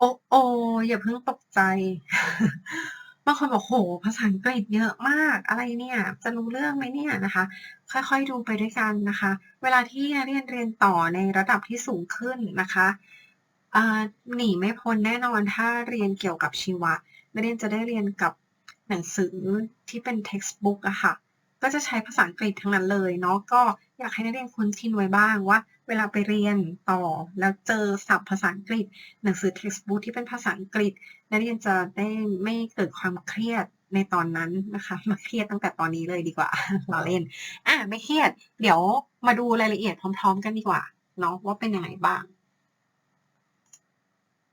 โอ้โออย่าเพิ่งตกใจ บางคนบอกโห ภาษาอังกฤษเยอะมาก อะไรเนี่ย จะรู้เรื่องไหมเนี่ยนะคะ ค่อยๆดูไปด้วยกันนะคะ เวลาที่เรียนเรียนต่อในระดับที่สูงขึ้นนะคะหนีไม่พ้นแน่นอนถ้าเรียนเกี่ยวกับชีวะนักเรียนจะได้เรียนกับหนังสือที่เป็น textbook อะค่ะ ก็จะใช้ภาษาอังกฤษทั้งนั้นเลยเนาะ ก็อยากให้นักเรียนคุ้นชินไว้บ้างว่า เวลาไปเรียนต่อแล้วเจอศัพท์ภาษาอังกฤษ หนังสือ textbook ที่เป็นภาษาอังกฤษ นักเรียนจะได้ไม่เกิดความเครียดในตอนนั้นนะคะ มาเครียดตั้งแต่ตอนนี้เลยดีกว่าเราเล่น อะไม่เครียด เดี๋ยวมาดูรายละเอียดพร้อม ๆ กันดีกว่าเนาะว่าเป็นยังไงบ้าง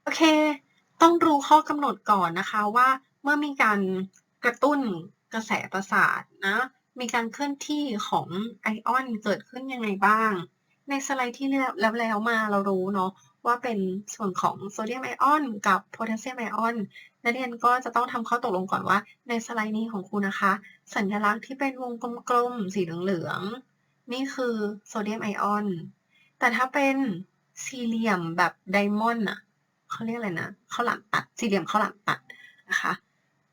โอเค ต้องรู้ข้อกำหนดก่อนนะคะว่าเมื่อมีการกระตุ้นกระแสประสาทนะมีการเคลื่อนที่ของไอออนเกิดขึ้นยังไงบ้าง ในสไลด์ที่แล้วแล้วมาเรารู้เนาะว่าเป็นส่วนของโซเดียมไอออนกับโพแทสเซียมไอออนนักเรียนก็จะต้องทำข้อตกลงก่อนว่าในสไลด์นี้ของคุณนะคะ สัญลักษณ์ที่เป็นวงกลมๆสีเหลืองๆนี่คือโซเดียมไอออนแต่ถ้าเป็นสี่เหลี่ยมแบบไดมอนด์อะเขาเรียกอะไรนะข้าวหลามตัดสี่เหลี่ยมข้าวหลามตัดนะคะ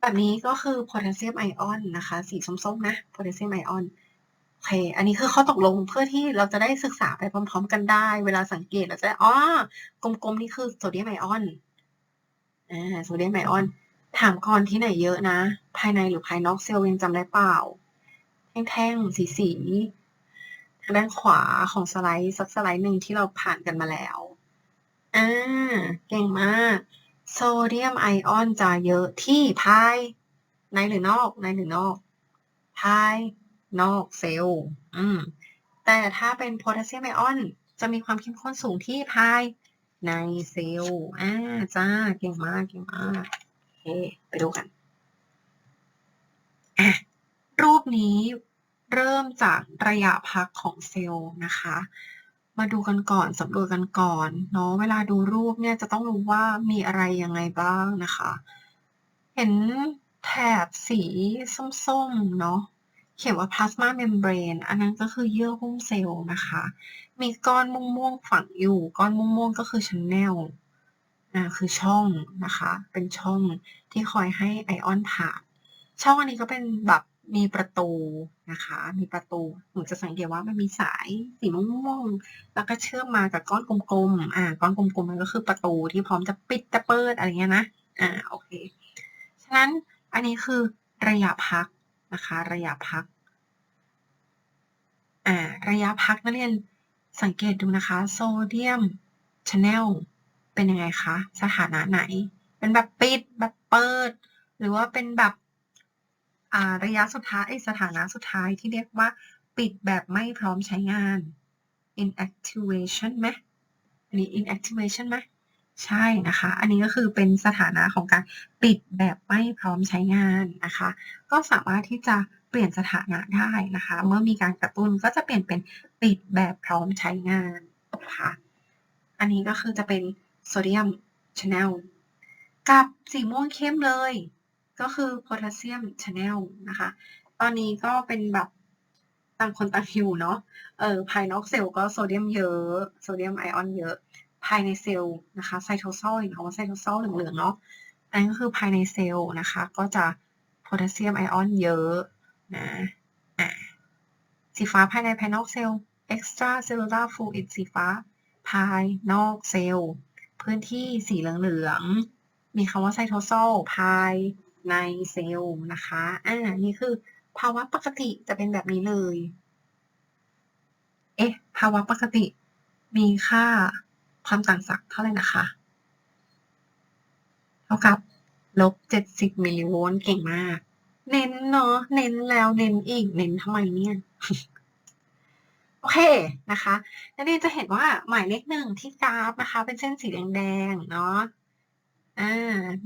แบบนี้ก็คือโพแทสเซียมไอออนนะคะ สีส้มๆนะโพแทสเซียมไอออน เค อันนี้คือข้อตกลงเพื่อที่เราจะได้ศึกษาไปพร้อม ๆ กันได้ เวลาสังเกตเราจะอ๋อกลมๆนี่คือโซเดียมไอออนอ่าโซเดียมไอออน ถามก่อนที่ไหนเยอะนะ ภายในหรือภายนอกเซลล์ยังจำได้เปล่า แท่งๆสีสีๆ ทางด้านขวาของสไลด์สักสไลด์หนึ่งที่เราผ่านกันมาแล้ว อ่า เก่งมาก โซเดียมไอออนจะเยอะที่ภายในหรือนอก ในหรือนอก ภาย นอกเซลล์อืมแต่ถ้าเป็นโพแทสเซียมไอออนจะมีความเข้มข้นสูงที่ภายในเซลล์อ่าจ้า เก่งมาก เก่งมาก โอเค ไปดูกัน อะ รูปนี้เริ่มจากระยะพักของเซลล์นะคะ มาดูกันก่อนสำรวจกันก่อน เนาะ เวลาดูรูปเนี่ยจะต้องรู้ว่ามีอะไรยังไงบ้างนะคะ เห็นแถบสีส้มๆ เนาะ เขียนว่า plasma membrane อันนั้นก็คือเยื่อหุ้มเซลล์นะคะ มีก้อนม่วงๆฝังอยู่ ก้อนม่วงๆก็คือ channel อ่าคือช่องนะคะ เป็นช่องที่คอยให้ไอออนผ่าน ช่องอันนี้ก็เป็นแบบมีประตูนะคะ มีประตูหนูจะสังเกตว่ามันมีสายสีม่วงๆแล้วก็เชื่อมมากับก้อนกลมๆ อ่า ก้อนกลมๆมันก็คือประตูที่พร้อมจะปิดจะเปิดอะไรเงี้ยนะ อ่า โอเค ฉะนั้นอันนี้คือระยะพัก นะคะ ระยะพักอ่าระยะพักนักเรียนสังเกตดูนะคะโซเดียมชแนลเป็นยังไงคะสถานะไหน เป็นแบบปิดแบบเปิด หรือว่าเป็นแบบอ่าระยะสุดท้ายสถานะสุดท้ายที่เรียกว่าปิดแบบไม่พร้อมใช้งาน inactivation ไหมอันนี้ inactivation ไหม ใช่นะคะ อันนี้ก็คือเป็นสถานะของการปิดแบบไม่พร้อมใช้งานนะคะ ก็สามารถที่จะเปลี่ยนสถานะได้นะคะ เมื่อมีการกระตุ้นก็จะเปลี่ยนเป็นปิดแบบพร้อมใช้งานนะคะ อันนี้ก็คือจะเป็นโซเดียมชแนลกับสีม่วงเข้มเลย ก็คือโพแทสเซียมชแนลนะคะ ตอนนี้ก็เป็นแบบต่างคนต่างอยู่เนาะ เออภายนอกเซลล์ก็โซเดียมเยอะ โซเดียมไอออนเยอะ ภายในเซลล์นะคะไซโทโซลเห็นคำว่าไซโทโซลเหลืองๆเนาะอันนี้ก็คือภายในเซลล์นะคะ ก็จะโพแทสเซียมไอออนเยอะนะอะสีฟ้าภายในภายนอกเซลล์ extra cellular fluid สีฟ้า ภายนอกเซลล์ พื้นที่สีเหลืองๆ มีคำว่าไซโทโซลภายในเซลล์นะคะอ่านี่คือ ภาวะปกติจะเป็นแบบนี้เลย เอ๊ะ ภาวะปกติ มีค่า ความต่างศักย์เท่าไหร่นะคะ เท่ากับลบเจ็ดสิบมิลลิโวลต์เก่งมาก เน้นเนาะเน้นแล้วเน้นอีกเน้นทำไมเนี่ยโอเคนะคะนักเรียนจะเห็นว่าหมายเลขหนึ่งที่กราฟนะคะ เป็นเส้นสีแดงๆเนาะ อ่า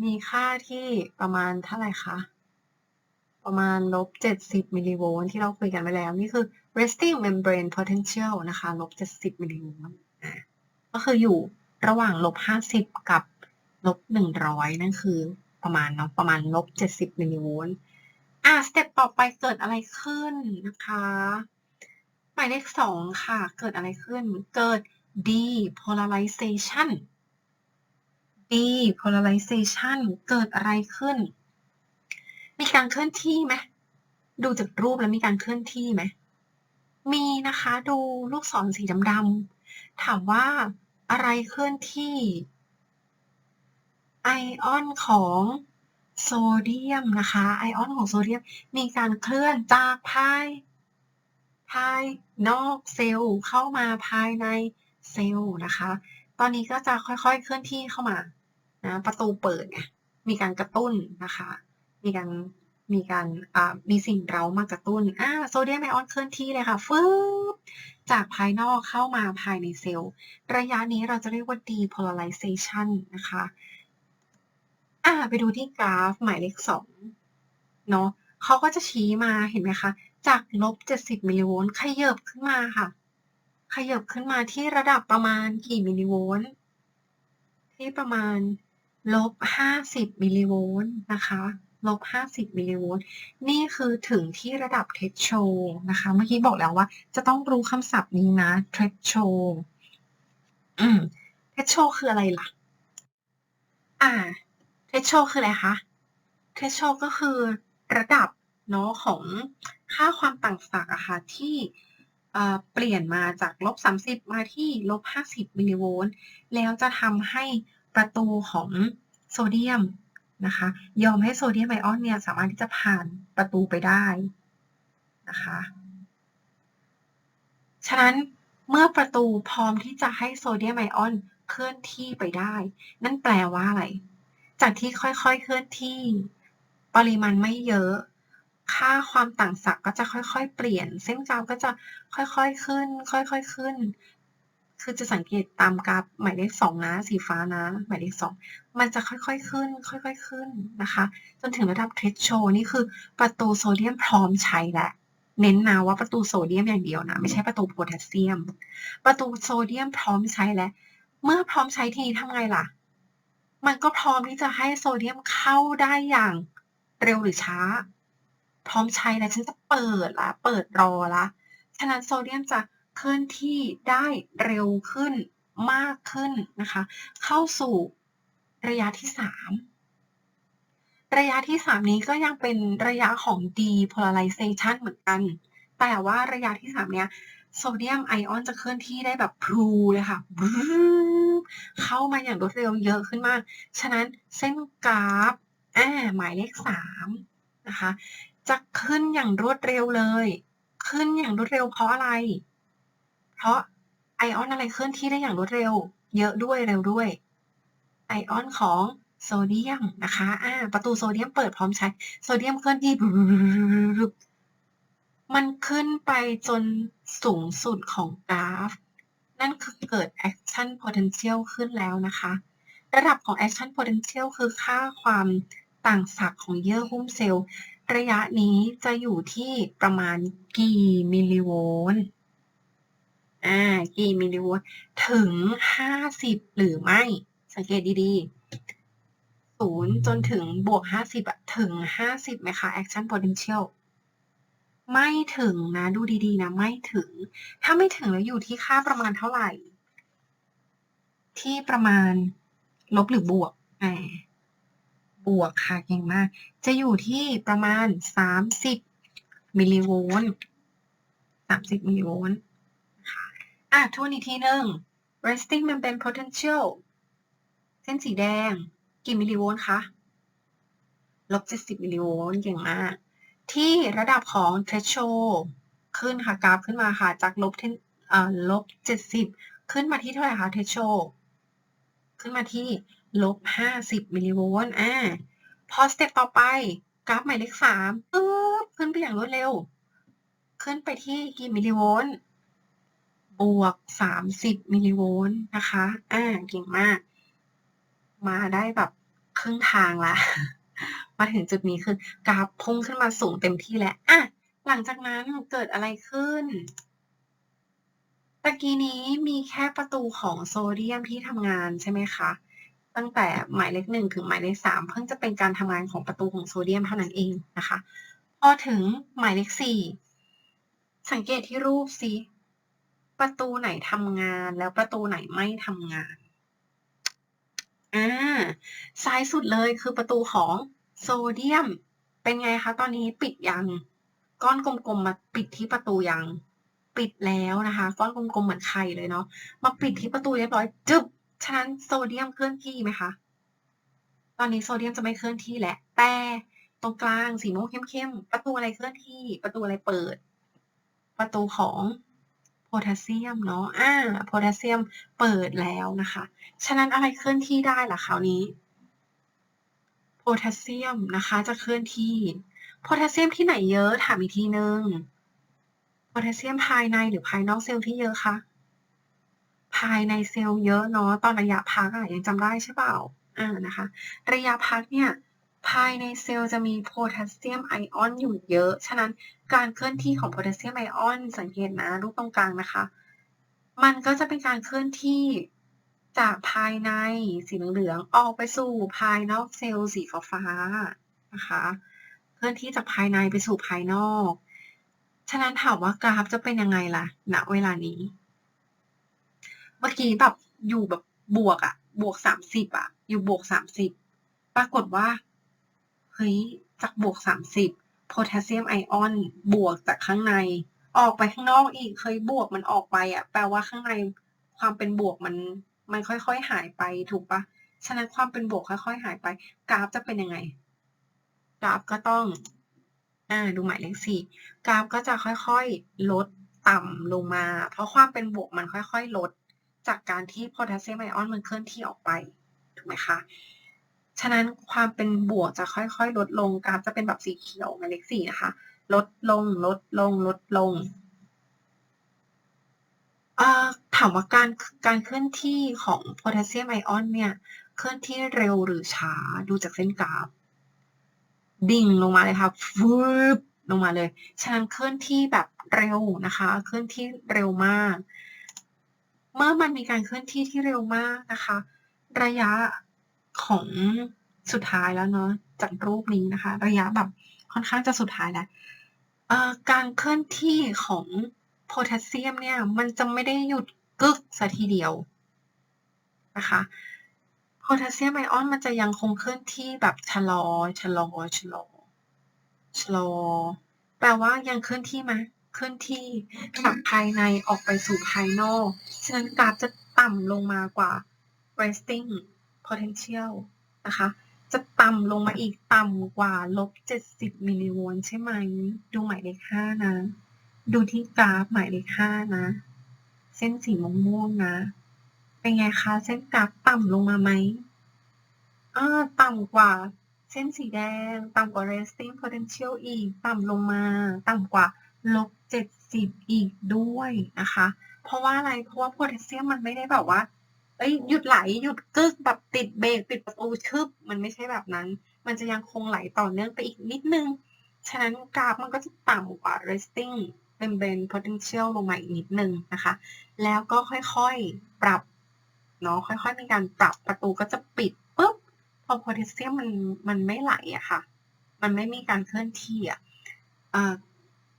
มีค่าที่ประมาณเท่าไหร่คะ ประมาณลบเจ็ดสิบมิลลิโวลต์ที่เราคุยกันไปแล้ว นี่คือ resting membrane potential นะคะ ลบเจ็ดสิบมิลลิโวลต์ ก็คืออยู่ระหว่างลบห้าสิบกับลบหนึ่งร้อยนั่นคือประมาณเนาะประมาณลบเจ็ดสิบมิลลิโวลต์อ่าสเต็ปต่อไปเกิดอะไรขึ้นนะคะหมายเลขสองค่ะ เกิดอะไรขึ้น เกิด depolarization depolarization เกิดอะไรขึ้น มีการเคลื่อนที่ไหมดูจากรูปแล้วมีการเคลื่อนที่ไหมมีนะคะ ดูลูกศรสีดำๆ ถามว่าอะไรเคลื่อนที่ ไอออนของโซเดียมนะคะ ไอออนของโซเดียมมีการเคลื่อนจากภายภายนอกเซลล์เข้ามาภายในเซลล์นะคะ ตอนนี้ก็จะค่อยๆ เคลื่อนที่เข้ามานะประตูเปิดไงมีการกระตุ้นนะคะ มีการ มีการมีสิ่งเร้ามากระตุ้นอ่าโซเดียมไอออนเคลื่อนที่เลยค่ะฟึบจากภายนอกเข้ามาภายในเซลล์ ระยะนี้เราจะเรียกว่า depolarization นะคะอ่าไปดูที่กราฟหมายเลขสองเนาะเขาก็จะชี้มาเห็นไหมคะ จากลบ 70 มิลลิโวลต์ขยับขึ้นมาค่ะ ขยับขึ้นมาที่ระดับประมาณกี่มิลลิโวลต์ที่ประมาณลบ 50 มิลลิโวลต์นะคะ ลบ50มิลลิโวลต์นี่คือถึงที่ระดับ threshold นะคะ เมื่อกี้บอกแล้วว่า จะต้องรู้คำศัพท์นี้นะ threshold อืม threshold คืออะไรล่ะ อ่า threshold คืออะไรคะ threshold ก็คือระดับเนาะของค่าความต่างศักย์อะค่ะที่เอ่อเปลี่ยนมาจากลบ30 มาที่ลบ50มิลลิโวลต์แล้วจะทำให้ประตูของโซเดียม นะคะ ยอมให้โซเดียมไอออนเนี่ยสามารถที่จะผ่านประตูไปได้นะคะ ฉะนั้นเมื่อประตูพร้อมที่จะให้โซเดียมไอออนเคลื่อนที่ไปได้ นั่นแปลว่าอะไร จากที่ค่อยๆเคลื่อนที่ ปริมาณไม่เยอะ ค่าความต่างศักย์ก็จะค่อยๆ เปลี่ยน เส้นกราฟก็จะค่อยๆขึ้น ค่อยๆขึ้น คือจะสังเกตตามกราฟหมายเลขสองนะ สีฟ้านะ หมายเลขสอง มันจะค่อยๆขึ้น ค่อยๆขึ้นนะคะ จนถึงระดับเทรชโชนี่คือประตูโซเดียมพร้อมใช้แล้วเน้นนะว่าประตูโซเดียมอย่างเดียวนะ ไม่ใช่ประตูโพแทสเซียม ประตูโซเดียมพร้อมใช้แล้วเมื่อพร้อมใช้ทีนี้ทำไงล่ะ มันก็พร้อมที่จะให้โซเดียมเข้าได้อย่างเร็วหรือช้า พร้อมใช้แล้วฉันจะเปิดละเปิดรอละฉะนั้นโซเดียมจะเคลื่อนที่ได้เร็วขึ้นมากขึ้นนะคะ เข้าสู่ ระยะที่สามระยะที่สามนี้ก็ยังเป็นระยะของ depolarization เหมือนกัน แต่ว่าระยะที่สามเนี้ยโซเดียมไอออนจะเคลื่อนที่ได้แบบพลูเลยค่ะเข้ามาอย่างรวดเร็วเยอะขึ้นมาก ฉะนั้นเส้นกราฟอ่าหมายเลขสามนะคะ จะขึ้นอย่างรวดเร็วเลย ขึ้นอย่างรวดเร็วเพราะอะไร เพราะไอออนอะไรเคลื่อนที่ได้อย่างรวดเร็ว เยอะด้วยเร็วด้วย ไอออนของโซเดียมนะคะอ่าประตูโซเดียมเปิดพร้อมใช้ โซเดียมเคลื่อนที่ มันขึ้นไปจนสูงสุดของกราฟ นั่นคือเกิด action potential ขึ้นแล้วนะคะ ระดับของ action potential คือค่าความต่างศักย์ของเยื่อหุ้มเซลล์ ระยะนี้จะอยู่ที่ประมาณกี่มิลลิโวลต์อ่ากี่มิลลิโวลต์ถึง 50 หรือไม่ สังเกตดีๆศูนย์จนถึงบวก50อะถึง50ไหมคะ action potential ไม่ถึงนะ ดูดีๆนะ ไม่ถึง ถ้าไม่ถึงแล้วอยู่ที่ค่าประมาณเท่าไหร่ ที่ประมาณลบหรือบวกแหมบวกค่ะเก่งมาก จะอยู่ที่ประมาณ 30มิลลิโวลต์30มิลลิโวลต์อะทวนอีกทีหนึ่ง resting membrane potential ส้นสีแดง กี่มิลลิโวลต์คะลบ70มิลลิโวลต์เก่งมาก ที่ระดับของ threshold ขึ้นค่ะกราฟขึ้นมาค่ะ จากลบเทนอ่าลบ70ขึ้นมาที่เท่าไหร่คะ threshold ขึ้นมาที่ลบ50มิลลิโวลต์อ่าพอสเต็ปต่อไป กราฟหมายเลข3ปึ๊บขึ้นไปอย่างรวดเร็ว ขึ้นไปที่กี่มิลลิโวลต์บวก30มิลลิโวลต์นะคะ อ่าเก่งมาก มาได้แบบครึ่งทางละ มาถึงจุดนี้คือกราฟพุ่งขึ้นมาสูงเต็มที่แล้วอะหลังจากนั้นเกิดอะไรขึ้นตะกี้นี้มีแค่ประตูของโซเดียมที่ทำงานใช่ไหมคะ ตั้งแต่หมายเลขหนึ่งถึงหมายเลขสามเพิ่งจะเป็นการทำงานของประตูของโซเดียมเท่านั้นเองนะคะ พอถึงหมายเลขสี่สังเกตที่รูปสิประตูไหนทำงานแล้วประตูไหนไม่ทำงาน ซ้ายสุดเลยคือประตูของโซเดียม เป็นไงคะ ตอนนี้ปิดยัง ก้อนกลมๆมาปิดที่ประตูยัง ปิดแล้วนะคะ ก้อนกลมๆเหมือนไข่เลยเนาะ มาปิดที่ประตูเรียบร้อยจึ๊บฉะนั้นโซเดียมเคลื่อนที่ไหมคะ ตอนนี้โซเดียมจะไม่เคลื่อนที่แหละ แต่ตรงกลางสีม่วงเข้มๆ ประตูอะไรเคลื่อนที่ ประตูอะไรเปิด ประตูของ โพแทสเซียมเนาะ อ่า โพแทสเซียมเปิดแล้วนะคะ ฉะนั้นอะไรเคลื่อนที่ได้ล่ะคราวนี้ โพแทสเซียมนะคะจะเคลื่อนที่ โพแทสเซียมที่ไหนเยอะถามอีกทีนึง โพแทสเซียมภายในหรือภายนอกเซลล์ที่เยอะคะ ภายในเซลล์เยอะเนาะ ตอนระยะพักอะยังจำได้ใช่เปล่า อ่า นะคะ ระยะพักเนี่ย ภายในเซลล์จะมีโพแทสเซียมไอออนอยู่เยอะ ฉะนั้นการเคลื่อนที่ของโพแทสเซียมไอออนสังเกตนะรูปตรงกลางนะคะ มันก็จะเป็นการเคลื่อนที่จากภายในสีเหลืองๆออกไปสู่ภายนอกเซลล์สีฟ้าๆนะคะ เคลื่อนที่จากภายในไปสู่ภายนอก ฉะนั้นถามว่ากราฟจะเป็นยังไงล่ะ ณ เวลานี้ เมื่อกี้แบบอยู่แบบบวกอะบวกสามสิบอะอยู่บวกสามสิบปรากฏว่า เฮ้ยจากบวกสามสิบโพแทสเซียมไอออนบวกจากข้างใน ออกไปข้างนอกอีกเคยบวกมันออกไปอะแปลว่าข้างในความเป็นบวกมันมันค่อยๆหายไปถูกปะฉะนั้นความเป็นบวกค่อยๆหายไป กราฟจะเป็นยังไง กราฟก็ต้องอ่าดูหมายเลขสี่กราฟก็จะค่อยๆลดต่ำลงมา เพราะความเป็นบวกมันค่อยๆลด จากการที่โพแทสเซียมไอออนมันเคลื่อนที่ออกไปถูกไหมคะ ฉะนั้นความเป็นบวกจะค่อยๆ ลดลงกราฟจะเป็นแบบสีเขียวหมายเลขสี่นะคะ ลดลงลดลงลดลงถามว่าการการเคลื่อนที่ของโพแทสเซียมไอออนเนี่ยเคลื่อนที่เร็วหรือช้าดูจากเส้นกราฟ ดิ่งลงมาเลยค่ะฟึบลงมาเลยฉะนั้นเคลื่อนที่แบบเร็วนะคะ เคลื่อนที่เร็วมาก เมื่อมันมีการเคลื่อนที่ที่เร็วมากนะคะ ระยะ ของสุดท้ายแล้วเนาะจากรูปนี้นะคะ ระยะแบบค่อนข้างจะสุดท้ายแล้วการเคลื่อนที่ของโพแทสเซียมเนี่ย มันจะไม่ได้หยุดกึกซะทีเดียวนะคะโพแทสเซียมไอออนมันจะยังคงเคลื่อนที่แบบชะลอชะลอชะลอชะลอแปลว่ายังเคลื่อนที่ไหมเคลื่อนที่จากภายในออกไปสู่ภายนอกฉะนั้นกราฟจะต่ำลงมากว่า resting potential นะคะ จะต่ำลงมาอีกต่ำกว่าลบ 70 มิลลิโวลต์ใช่ไหม ดูหมายเลขห้านะ ดูที่กราฟหมายเลขห้านะ เส้นสีม่วงๆนะ เป็นไงคะ เส้นกราฟต่ำลงมาไหมอ่าต่ำกว่าเส้นสีแดง ต่ำกว่า resting potential อีก ต่ำลงมา ต่ำกว่าลบ 70 อีกด้วยนะคะ เพราะว่าอะไร เพราะว่าโพแทสเซียมมันไม่ได้แบบว่า เอ้ยหยุดไหลหยุดกึกแบบติดเบรกปิดประตูชึบมันไม่ใช่แบบนั้น มันจะยังคงไหลต่อเนื่องไปอีกนิดนึง ฉะนั้นกราฟมันก็จะต่ำกว่า resting membrane potential ลงมาอีกนิดนึงนะคะ แล้วก็ค่อยๆปรับเนาะค่อยๆมีการปรับประตูก็จะปิดปุ๊บพอโพแทสเซียมมันมันไม่ไหลอะค่ะ มันไม่มีการเคลื่อนที่อะ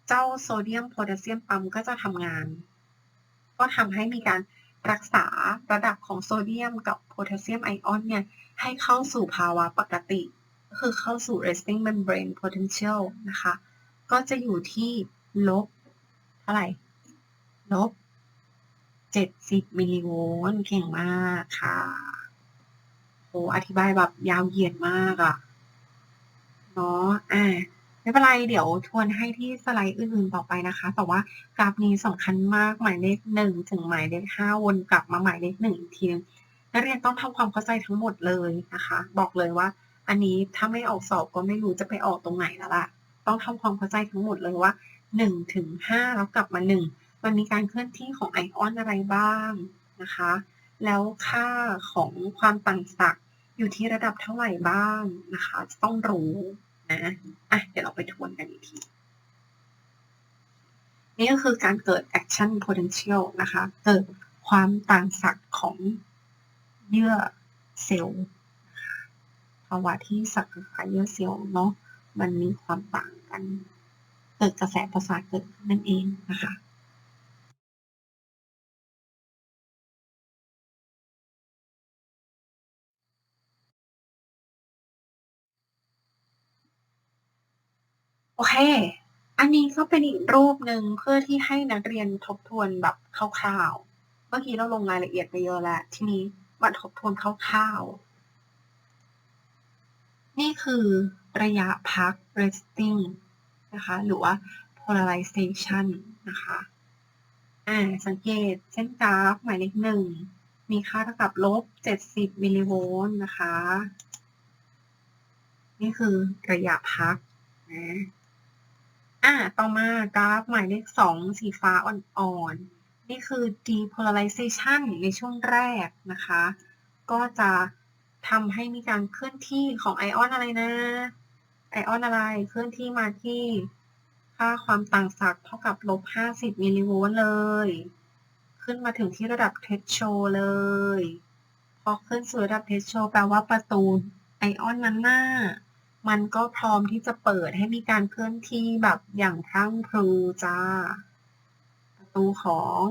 เจ้าโซเดียมโพแทสเซียมปั๊มก็จะทำงาน ก็ทำให้มีการ รักษาระดับของโซเดียมกับโพแทสเซียมไอออนเนี่ยให้เข้าสู่ภาวะปกติ คือเข้าสู่ resting membrane potential นะคะ ก็จะอยู่ที่ลบเท่าไหร่ลบ70 มิลลิโวลต์เก่งมากค่ะโหอธิบายแบบยาวเหยียดมากอะเนาะอ่า ไม่เป็นไรเดี๋ยวทวนให้ที่สไลด์อื่นๆต่อไปนะคะ แต่ว่ากราฟนี้สำคัญมากหมายเลขหนึ่งถึงหมายเลขห้าวนกลับมาหมายเลขหนึ่งอีกทีนึงนักเรียนต้องทำความเข้าใจทั้งหมดเลยนะคะ บอกเลยว่า อันนี้ถ้าไม่ออกสอบก็ไม่รู้จะไปออกตรงไหนแล้วล่ะ ต้องทำความเข้าใจทั้งหมดเลยว่าหนึ่งถึงห้าแล้วกลับมาหนึ่งมันมีการเคลื่อนที่ของไอออนอะไรบ้างนะคะ แล้วค่าของความต่างศักย์อยู่ที่ระดับเท่าไหร่บ้างนะคะ ต้องรู้ นะอะเดี๋ยวเราไปทวนกันอีกที นี่ก็คือการเกิด action potential นะคะ เกิดความต่างศักย์ของเยื่อเซลล์ภาวะที่สักกับเยื่อเซลล์เนาะมันมีความต่างกัน เกิดกระแสประสาทเกิดนั่นเองนะคะ โอเค อันนี้ก็เป็นอีกรูปหนึ่งเพื่อที่ให้นักเรียนทบทวนแบบคร่าวๆ เมื่อกี้เราลงรายละเอียดไปเยอะแล้ว ทีนี้มาทบทวนคร่าวๆ นี่คือระยะพัก resting นะคะ หรือว่า polarization นะคะอ่าสังเกตเส้นกราฟหมายเลขหนึ่ง มีค่าเท่ากับลบ 70 มิลลิโวลต์นะคะ นี่คือระยะพักนะ อ่าต่อมากราฟหมายเลขสองสีฟ้าอ่อนๆ นี่คือ depolarization ในช่วงแรกนะคะ ก็จะทำให้มีการเคลื่อนที่ของไอออนอะไรนะ ไอออนอะไรเคลื่อนที่มาที่ค่าความต่างศักย์เท่ากับลบ 50 มิลลิโวลต์เลย ขึ้นมาถึงที่ระดับเทสโชเลย พอขึ้นสู่ระดับเทสโชแปลว่าประตูไอออนนั้นน่า มันก็พร้อมที่จะเปิดให้มีการเคลื่อนที่แบบอย่างพรั่งพรูจ้า ประตูของ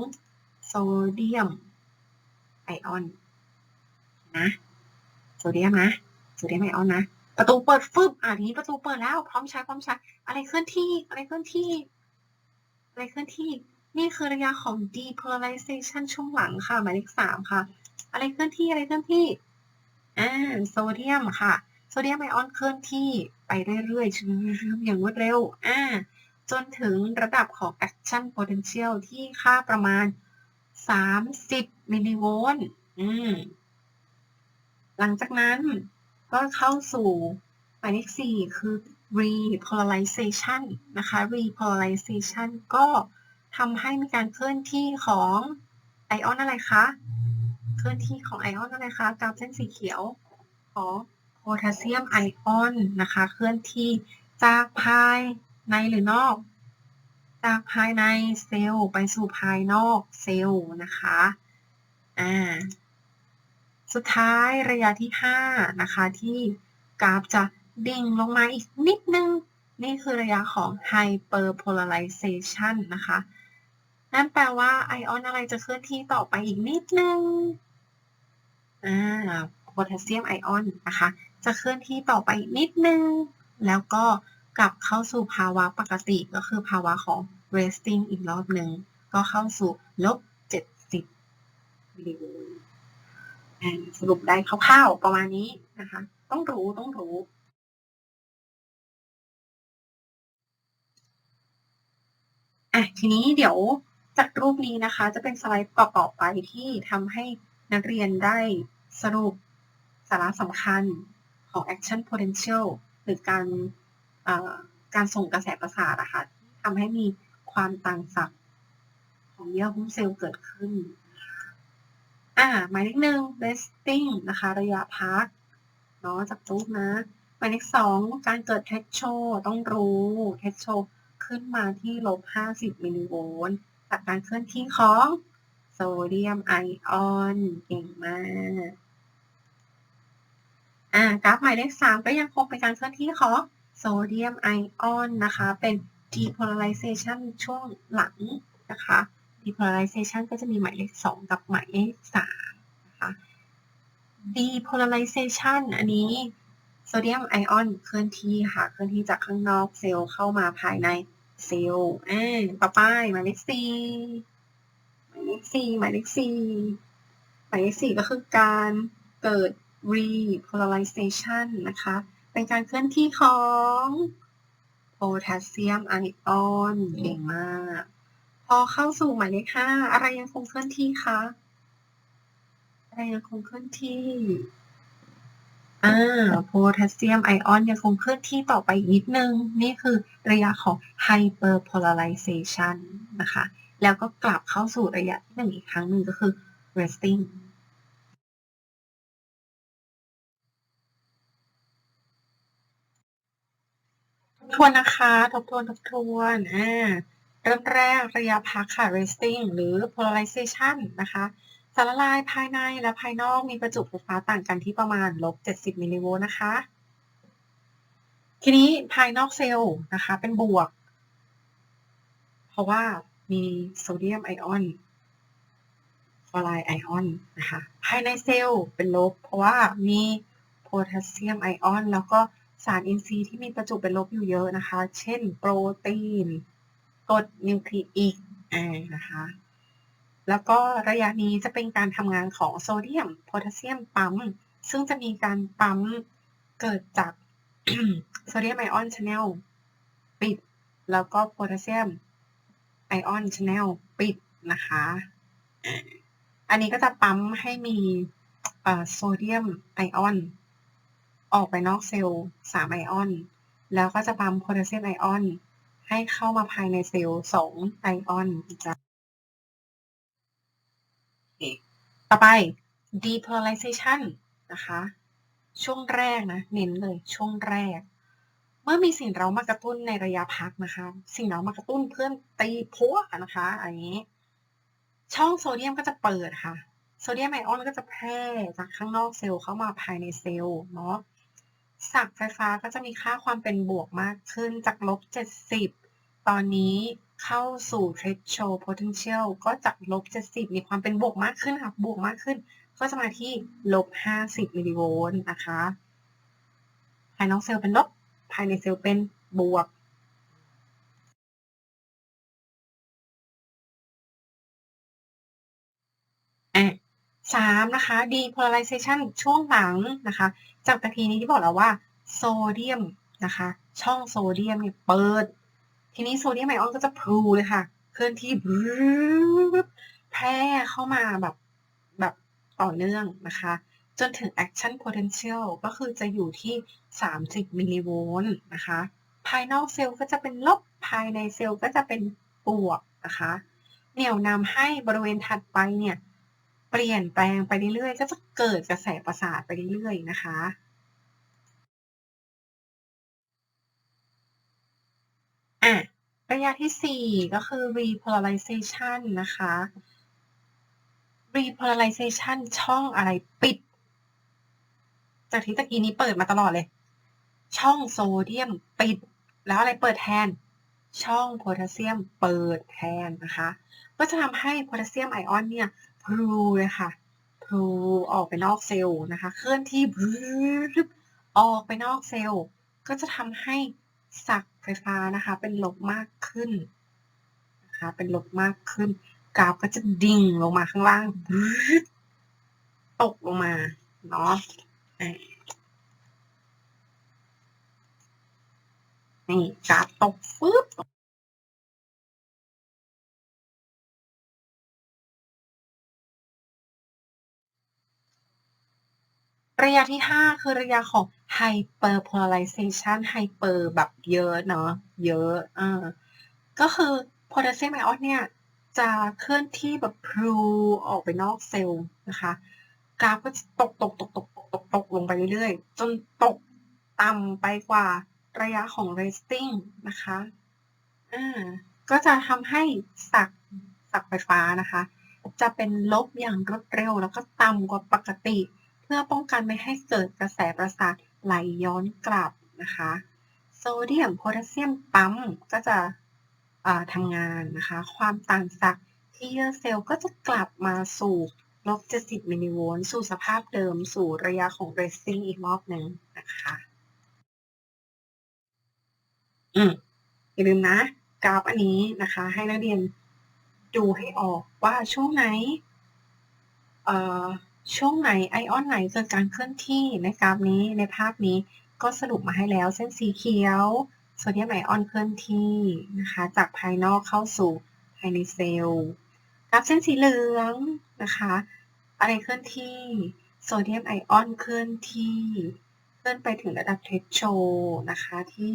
โซเดียมไอออนนะโซเดียมนะโซเดียมไอออนนะประตูเปิดฟึบอะทีนี้ประตูเปิดแล้ว พร้อมใช้พร้อมใช้อะไรเคลื่อนที่อะไรเคลื่อนที่อะไรเคลื่อนที่นี่คือระยะของ depolarization ช่วงหลังค่ะหมายเลขสามค่ะ อะไรเคลื่อนที่อะไรเคลื่อนที่อ่าโซเดียมค่ะ โซเดียมไอออนเคลื่อนที่ไปเรื่อยๆอย่างรวดเร็วอ่าจนถึงระดับของ action potential ที่ค่าประมาณ 30 มิลลิโวลต์อืมหลังจากนั้นก็เข้าสู่หมายเลขสี่คือ repolarization นะคะ repolarization ก็ทำให้มีการเคลื่อนที่ของไอออนอะไรคะ เคลื่อนที่ของไอออนอะไรคะกาฟเส้นสีเขียวของ แทสเซียมไอออนนะคะ เคลื่อนที่จากภายในหรือนอก จากภายในเซลล์ไปสู่ภายนอกเซลล์นะคะอ่าสุดท้ายระยะที่ 5 นะคะ ที่กราฟจะดิ่งลงมาอีกนิดนึง นี่คือระยะของ hyperpolarization นะคะ นั่นแปลว่าไอออนอะไรจะเคลื่อนที่ต่อไปอีกนิดนึงอ่า พแทสเซียมไอออนนะคะ จะเคลื่อนที่ต่อไปอีกนิดนึง แล้วก็กลับเข้าสู่ภาวะปกติก็คือภาวะของ resting อีกรอบหนึ่ง ก็เข้าสู่ลบ 70มิลลิโวลต์สรุปได้คร่าวๆประมาณนี้นะคะ ต้องรู้ต้องรู้อะทีนี้เดี๋ยวจากรูปนี้นะคะ จะเป็นสไลด์ต่อๆไปที่ทำให้นักเรียนได้สรุป สาระสำคัญของ action potential หรือการการส่งกระแสประสาทอะคะ่ะทำให้มีความต่างศักย์ของเยื่อหุ้มเซลล์เกิดขึ้น อ่า หมายเลขหนึ่ง resting นะคะ ระยะพักเนาะจากรูปนะ หมายเลขสองการเกิด threshold ต้องรู้ threshold ขึ้นมาที่ลบ 50 มิลลิโวลต์จากการเคลื่อนที่ของโซเดียมไอออน เก่งมาก อ่ากราฟหมายเลขสามก็ยังคงเป็นการเคลื่อนที่ของโซเดียมไอออนนะคะ เป็น depolarization ช่วงหลังนะคะ depolarization ก็จะมีหมายเลขสองกับหมายเลขสามนะคะ depolarization อันนี้โซเดียมไอออนเคลื่อนที่ค่ะ เคลื่อนที่จากข้างนอกเซลล์เข้ามาภายในเซลล์อ่าต่อไปหมายเลขสี่หมายเลขสี่หมายเลขสี่หมายเลขสี่ก็คือการเกิด repolarization นะคะ เป็นการเคลื่อนที่ของโพแทสเซียมไอออนเก่งมาก พอเข้าสู่หมายเลขห้าอะไรยังคงเคลื่อนที่คะอะไรยังคงเคลื่อนที่อ่าโพแทสเซียมไอออนยังคงเคลื่อนที่ต่อไปอีกนิดนึง นี่คือระยะของ hyperpolarization นะคะ แล้วก็กลับเข้าสู่ระยะที่หนึ่งอีกครั้งหนึ่งก็คือ resting ทวนนะคะ ทบทวน ทบทวนอ่าเริ่มแรกระยะพักค่ะ resting หรือ polarization นะคะ สารละลายภายในและภายนอกมีประจุไฟฟ้าต่างกันที่ประมาณลบ 70 มิลลิโวลต์นะคะ ทีนี้ภายนอกเซลล์นะคะ เป็นบวก เพราะว่ามีโซเดียมไอออนฟอไรไอออนนะคะ ภายในเซลล์เป็นลบ เพราะว่ามีโพแทสเซียมไอออนแล้วก็ สารอินทรีย์ที่มีประจุเป็นลบอยู่เยอะนะคะ เช่น โปรตีนกรดนิวคลีอิกนะคะ แล้วก็ระยะนี้จะเป็นการทำงานของโซเดียมโพแทสเซียมปั๊ม ซึ่งจะมีการปั๊มเกิดจากโซเดียมไอออนชแนลปิด แล้วก็โพแทสเซียมไอออนชแนลปิดนะคะ อันนี้ก็จะปั๊มให้มีโซเดียมไอออน ออกไปนอกเซลล์3ไอออน แล้วก็จะปั๊มโพแทสเซียมไอออน ให้เข้ามาภายในเซลล์2ไอออนจ้ะต่อไป depolarization นะคะ ช่วงแรกนะ เน้นเลยช่วงแรก เมื่อมีสิ่งเรามากระตุ้นในระยะพักนะคะ สิ่งเรามากระตุ้นเพื่อนตีพัวนะคะอันนี้ ช่องโซเดียมก็จะเปิดค่ะ โซเดียมไอออนก็จะแพร่จากข้างนอกเซลล์เข้ามาภายในเซลล์เนาะ สักไฟฟ้าก็จะมีค่าความเป็นบวกมากขึ้นจากลบ 70 ตอนนี้เข้าสู่ threshold potential ก็จากลบ 70 มีความเป็นบวกมากขึ้นค่ะ บวกมากขึ้น ก็จะมาที่ลบ 50 มิลลิโวลต์นะคะ ภายนอกเซลล์เป็นลบ ภายในเซลล์เป็นบวก 3นะคะ depolarization ช่วงหลังนะคะ จากตะกีนี้ที่บอกแล้วว่าโซเดียมนะคะ ช่องโซเดียมเนี่ยเปิด ทีนี้โซเดียมไอออนก็จะพลูเลยค่ะ เคลื่อนที่แพร่เข้ามาแบบแบบต่อเนื่องนะคะ จนถึง action potential ก็คือจะอยู่ที่ 30 มิลลิโวลต์นะคะ ภายนอกเซลล์ก็จะเป็นลบ ภายในเซลล์ก็จะเป็นบวกนะคะ เหนี่ยวนำให้บริเวณถัดไปเนี่ย เปลี่ยนแปลงไปเรื่อยๆ ก็จะเกิดกระแสประสาทไปเรื่อยๆ นะคะอะระยะที่ 4 ก็คือ repolarization นะคะ repolarization ช่องอะไรปิด จากที่ตะกี้นี้เปิดมาตลอดเลย ช่องโซเดียมปิด แล้วอะไรเปิดแทน ช่องโพแทสเซียมเปิดแทนนะคะ ก็จะทำให้โพแทสเซียมไอออนเนี่ย พลูเลยค่ะพลูออกไปนอกเซลล์นะคะ เคลื่อนที่บึ๊บออกไปนอกเซลล์ ก็จะทำให้สักไฟฟ้านะคะ เป็นลบมากขึ้นนะคะเป็นลบมากขึ้น กราฟก็จะดิ่งลงมาข้างล่างบึ๊บตกลงมาเนาะนี่กราฟตกปึ๊บ ระยะที่ 5 คือระยะของ hyperpolarization hyper แบบเยอะเนาะเยอะอ่าก็คือโพแทสเซียมไอออนเนี่ยจะเคลื่อนที่แบบพลูออกไปนอกเซลล์นะคะกราฟก็จะตกตกตกตกตกตกตกลงไปเรื่อยๆ จนตกต่ำไปกว่าระยะของ resting นะคะอ่าก็จะทำให้สักสักไฟฟ้านะคะ จะเป็นลบอย่างรวดเร็วแล้วก็ต่ำกว่าปกติ พื่อป้องกันไม่ให้เกิดกระแสประสาทไหลย้อนกลับนะคะโซเดียมโพแทสเซียมปั๊มก็จะทำงานนะคะ ความต่างศักย์ที่เยื่อเซลล์ก็จะกลับมาสู่ลบ70มิลลิโวลต์สู่สภาพเดิมสู่ระยะของ resting อีกรอบหนึ่งนะคะอืมอย่าลืมนะ กราฟอันนี้นะคะ ให้นักเรียนดูให้ออกว่าช่วงไหน เอ่อ ช่วงไหนไอออนไหนเกิดการเคลื่อนที่ในกราฟนี้ในภาพนี้ก็สรุปมาให้แล้วเส้นสีเขียวโซเดียมไอออนเคลื่อนที่นะคะจากภายนอกเข้าสู่ภายในเซลล์กราฟเส้นสีเหลืองนะคะอะไรเคลื่อนที่โซเดียมไอออนเคลื่อนที่ เคลื่อนไปถึงระดับเทสโชนะคะที่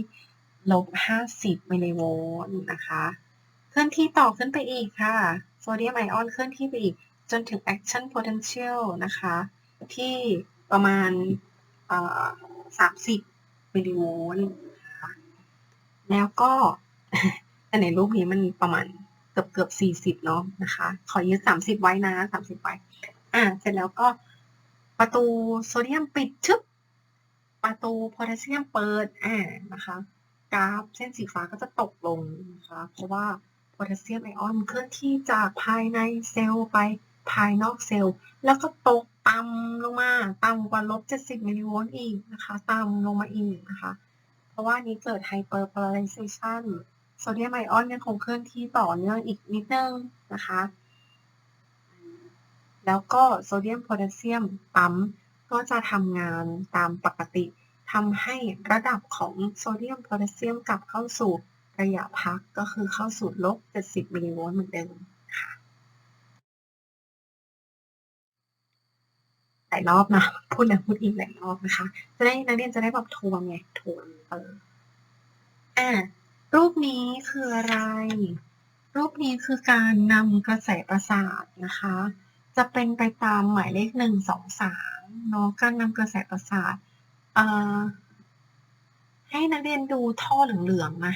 ลบ 50 มิลลิโวลต์นะคะ เคลื่อนที่ต่อขึ้นไปอีกค่ะ โซเดียมไอออนเคลื่อนที่ไปอีก จนถึง action potential นะคะ ที่ประมาณ30มิลลิโวลต์นะคะแล้วก็แต่ในรูปนี้มันประมาณเกือบเกือบ40เนาะนะคะ ขอยึด30ไว้นะ30ไว้ อ่า เสร็จแล้วก็ประตูโซเดียมปิดชึบประตูโพแทสเซียมเปิด อ่า นะคะ กราฟเส้นสีฟ้าก็จะตกลงนะคะ เพราะว่าโพแทสเซียมไอออนเคลื่อนที่จากภายในเซลล์ไป ภายนอกเซลล์ แล้วก็ตกต่ำลงมาต่ำกว่าลบ 70 มิลลิโวลต์อีกนะคะต่ำลงมาอีกนะคะ เพราะว่านี้เกิด hyperpolarization โซเดียมไอออนยังคงเคลื่อนที่ต่อเนื่องอีกนิดนึงนะคะ แล้วก็โซเดียมโพแทสเซียมปั๊มก็จะทำงานตามปกติทำให้ระดับของโซเดียมโพแทสเซียมกลับเข้าสู่ระยะพักก็คือเข้าสู่ลบ 70 มิลลิโวลต์เหมือนเดิมค่ะห ลายรอบนะพูดแล้วพูดอีกหลายรอบนะคะ จะได้นักเรียนจะได้แบบทวนไงทวนเอออ่ารูปนี้คืออะไร รูปนี้คือการนำกระแสประสาทนะคะ จะเป็นไปตามหมายเลขหนึ่งสองสามเนาะการนำกระแสประสาทเอ่อให้นักเรียนดูท่อเหลืองๆนะ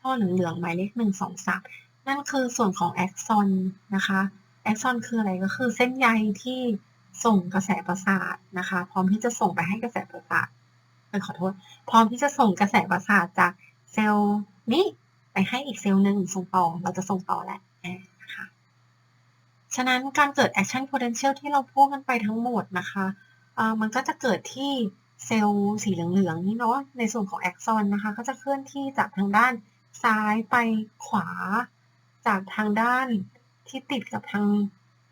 ท่อเหลืองๆหมายเลขหนึ่งสองสามนั่นคือส่วนของแอ็กซอนนะคะแอ็กซอนคืออะไรก็คือเส้นใยที่ ส่งกระแสประสาทนะคะ พร้อมที่จะส่งไปให้กระแสประสาทขอโทษ พร้อมที่จะส่งกระแสประสาทจากเซลล์นี้ไปให้อีกเซลล์หนึ่งส่งต่อ เราจะส่งต่อแหละนะคะฉะนั้นการเกิด action potential ที่เราพูดกันไปทั้งหมดนะคะมันก็จะเกิดที่เซลล์สีเหลืองๆนี่เนาะ ในส่วนของแอ็กซอนนะคะ ก็จะเคลื่อนที่จากทางด้านซ้ายไปขวา จากทางด้านที่ติดกับทาง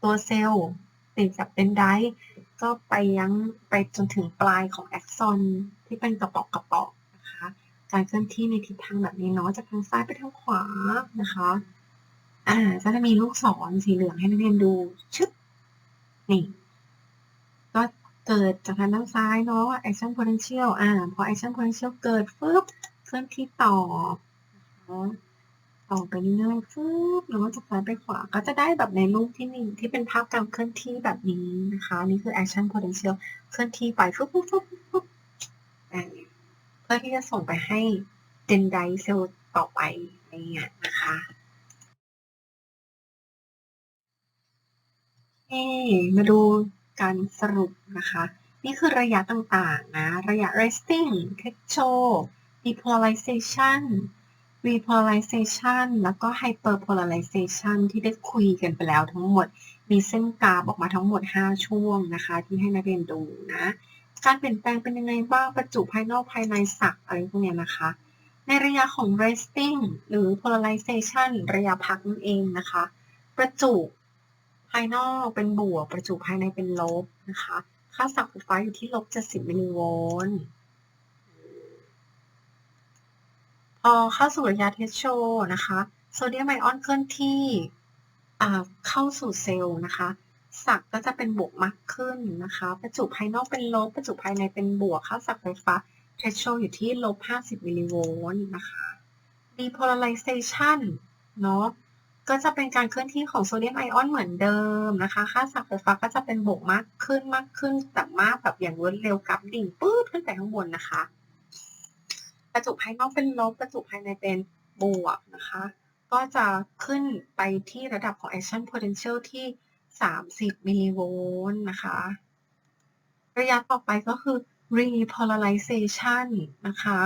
ตัวเซลล์ ติดกับเป็นไดก็ไปยังไปจนถึงปลายของแอ็กซอนที่เป็นกระป๋อกกระป๋อกนะคะ การเคลื่อนที่ในทิศทางแบบนี้เนาะจากทางซ้ายไปทางขวานะคะอ่าก็จะมีลูกศรสีเหลืองให้นักเรียนดูชึบนี่ ก็เกิดจากทางด้านซ้ายเนาะ action potential อ่าพอ action potential เกิดฟึบเคลื่อนที่ต่อนะคะ ต่อไปเรื่อยๆฟึบแล้วก็จากซ้ายไปขวา ก็จะได้แบบในรูปที่หนึ่งที่เป็นภาพการเคลื่อนที่แบบนี้นะคะ นี่คือ action potential เคลื่อนที่ไปฟึบฟึบฟึบฟึบเพื่อที่จะส่งไปให้เดนไดเซลต่อไปอะไรเงี้ยนะคะเอมาดูการสรุปนะคะ นี่คือระยะต่างๆนะ ระยะ resting threshold depolarization repolarization แล้วก็ hyperpolarization ที่ได้คุยกันไปแล้วทั้งหมด มีเส้นกราฟออกมาทั้งหมด 5 ช่วงนะคะ ที่ให้นักเรียนดูนะ การเปลี่ยนแปลงเป็นยังไงบ้างประจุภายนอกภายในสักอะไรพวกนี้นะคะ ในระยะของ resting หรือ polarization ระยะพักนั่นเองนะคะ ประจุภายนอกเป็นบวก ประจุภายในเป็นลบนะคะ ค่าสักไฟฟ้าอยู่ที่ลบ70มิลลิโวลต์ พอ เข้าสู่ระยะเทสโชนะคะโซเดียมไอออนเคลื่อนที่เข้าสู่เซลล์นะคะ สักก็จะเป็นบวกมากขึ้นนะคะ ประจุภายนอกเป็นลบ ประจุภายในเป็นบวก ค่าสักไฟฟ้าเทสโชอยู่ที่ลบ 50 มิลลิโวลต์นะคะ depolarization เนาะก็จะเป็นการเคลื่อนที่ของโซเดียมไอออนเหมือนเดิมนะคะ ค่าสักไฟฟ้าก็จะเป็นบวกมากขึ้นมากขึ้น แต่มากแบบอย่างรวดเร็วกับดิ่งปื๊ดขึ้นไปข้างบนนะคะ ประจุภายนอกเป็นลบ ประจุภายในเป็นบวกนะคะ ก็จะขึ้นไปที่ระดับของ action potential ที่ 30 มิลลิโวลต์นะคะ ระยะต่อไปก็คือ repolarization นะคะ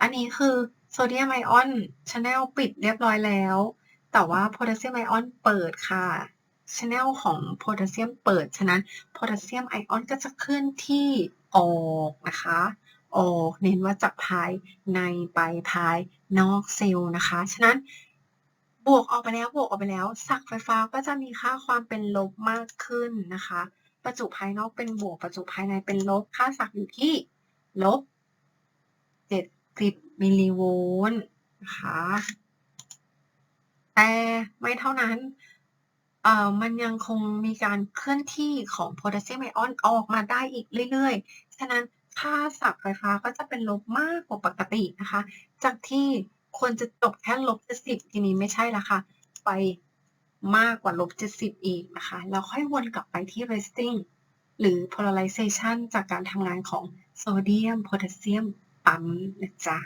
อันนี้คือโซเดียมไอออนชแนลปิดเรียบร้อยแล้ว แต่ว่าโพแทสเซียมไอออนเปิดค่ะชแนลของโพแทสเซียมเปิด ฉะนั้นโพแทสเซียมไอออนก็จะเคลื่อนที่ออกนะคะ ออก เน้นว่าจากภายในไปภายนอกเซลล์นะคะ ฉะนั้นบวกออกไปแล้วบวกออกไปแล้วสักไฟฟ้าก็จะมีค่าความเป็นลบมากขึ้นนะคะ ประจุภายนอกเป็นบวกประจุภายในเป็นลบค่าสักอยู่ที่ลบ70มิลลิโวลต์นะคะแต่ไม่เท่านั้นเอ่อมันยังคงมีการเคลื่อนที่ของโพแทสเซียมไอออนออกมาได้อีกเรื่อยๆ ฉะนั้น ค่าสับไฟฟ้าก็จะเป็นลบมากกว่าปกตินะคะ จากที่ควรจะจบแค่ลบเจสิบทีนี้ไม่ใช่ละค่ะ ไปมากกว่าลบเจสิบอีกนะคะแล้วค่อยวนกลับไปที่ resting หรือ polarization จากการทำงานของโซเดียมโพแทสเซียมปั๊มนะจ๊ะ